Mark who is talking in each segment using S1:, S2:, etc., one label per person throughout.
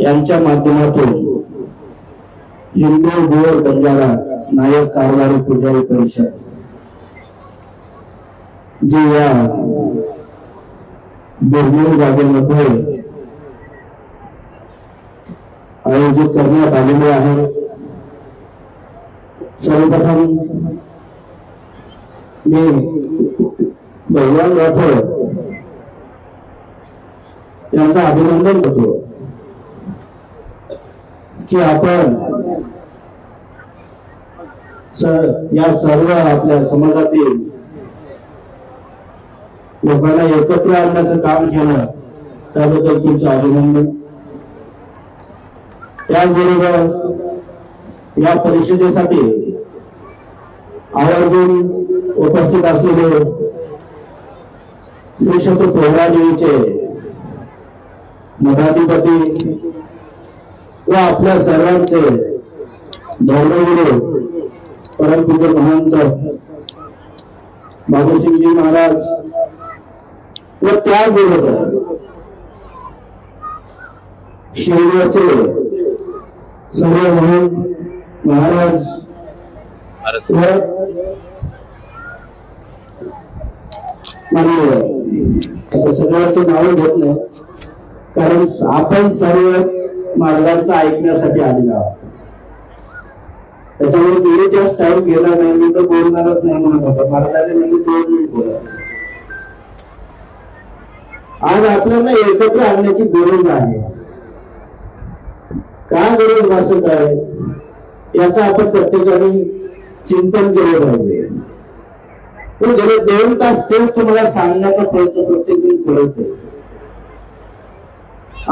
S1: यांच्या माध्यमातून हिंदू गोर बंजारा नायक कारभारी पुजारी परिषद जे या दुर्मिळ जागेमध्ये आयोजित करण्यात आलेले आहे. सर्वप्रथम मी भगवान राठोड यांचं अभिनंदन करतो. की आपण या सर्व आपल्या समाजातील लोकांना एकत्र आणण्याचं काम केलं त्याबद्दल तुमचं अभिनंदन. त्याचबरोबर या परिषदेसाठी आवर्जून उपस्थित असलेले श्री शत्रू देवीचे मठाधिपती व आपल्या सर्वांचे धर्मगुरू परमपूज्य महंत बाबूसिंगजी महाराज व त्याबरोबर शिवचे सर्व महंत महाराज आता सगळ्याचे नाव घेत नाही कारण आपण सर्व मार्गांचं ऐकण्यासाठी आलेलो आहोत. त्याच्यामुळे मी जास्त टाइम गेला नाही मी तर बोलणारच नाही म्हणत होतो महाराजांनी म्हणजे दोन मिनिट बोला. आज आपल्याला एकत्र आणण्याची गरज आहे. का गरज भासत आहे? याचं आपण प्रत्येकाने चिंतन केलं पाहिजे. पण गेले दोन तास तेच तुम्हाला सांगण्याचा प्रयत्न प्रत्येक दिन करत आहे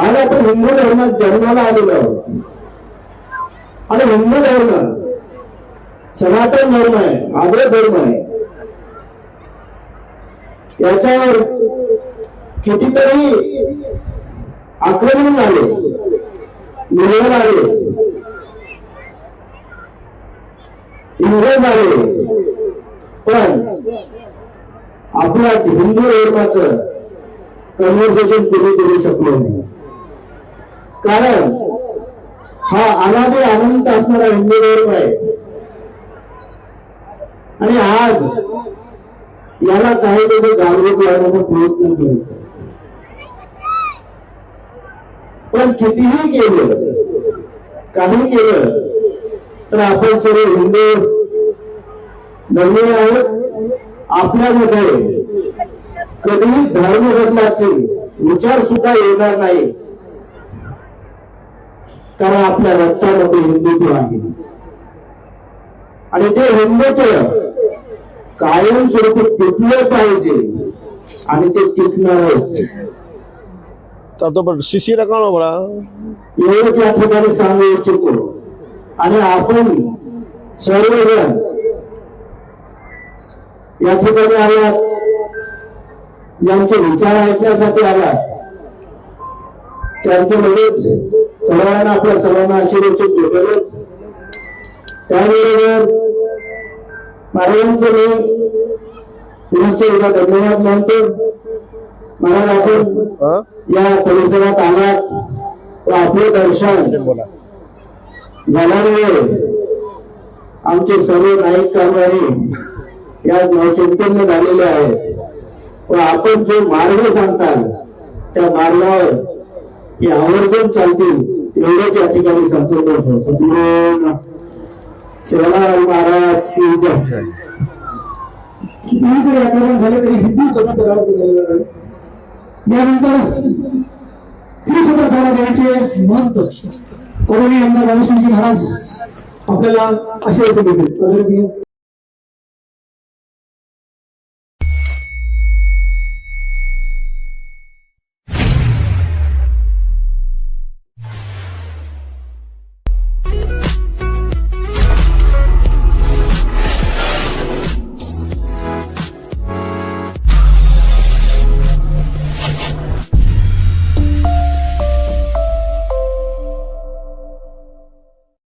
S1: आज आपण हिंदू धर्मात जन्माला आलेलो आहोत. आणि हिंदू धर्म सनातन धर्म आहे आदर धर्म आहे. याच्यावर कितीतरी आक्रमण झाले निर्णय आले इंग्रज आले. पण आपल्या हिंदू धर्माचं कन्व्हर्सेशन कुठे करू शकलो नाही. कारण हा अनादी अनंत असणारा हिंदू धर्म आहे. आणि आज याला काही लोक गालबोट लावण्याचा प्रयत्न करत पण कितीही केलं काही केलं तर आपण सर्व हिंदू धर्मीय आहोत. आपल्यामध्ये कधीही धर्म बदलाचे विचार सुद्धा येणार नाही कारण आपल्या रक्तामध्ये हिंदुत्व आहे. आणि ते हिंदुत्व कायमस्वरूपी टिकलं पाहिजे आणि ते टिकणारच
S2: शिशी रकानो
S1: एवढंच या ठिकाणी सांगू इच्छितो. आणि आपण सर्वजण या ठिकाणी आलात. ज्यांचे विचार ऐकण्यासाठी आलात. त्यांचं लगेच थोड्या वेळानं आपल्या सर्वांना आशीर्वचित भेटेलच. त्याबरोबर महाराजांचं मी पुनश्च एकदा धन्यवाद मानतो. महाराज आपण या परिसरात आलात व आपले दर्शन झाल्यामुळे आमचे सर्व नाईक कारभारी या नवचैतन्य झालेले आहेत. व आपण जो मार्ग सांगताल त्या मार्गावर हे आवर्जून चालतील. एवढंच या ठिकाणी संतोष सद्गुरू सेवालाल महाराज की जय.
S3: कितीही जरी आक्रमण झालं तरी हिंदू कमी करावं झालेला यानंतर श्री छत्रपती देवाचे महंत कोरोनी आमदार बाबूसिंगजी महाराज आपल्याला आशीर्वाद देतील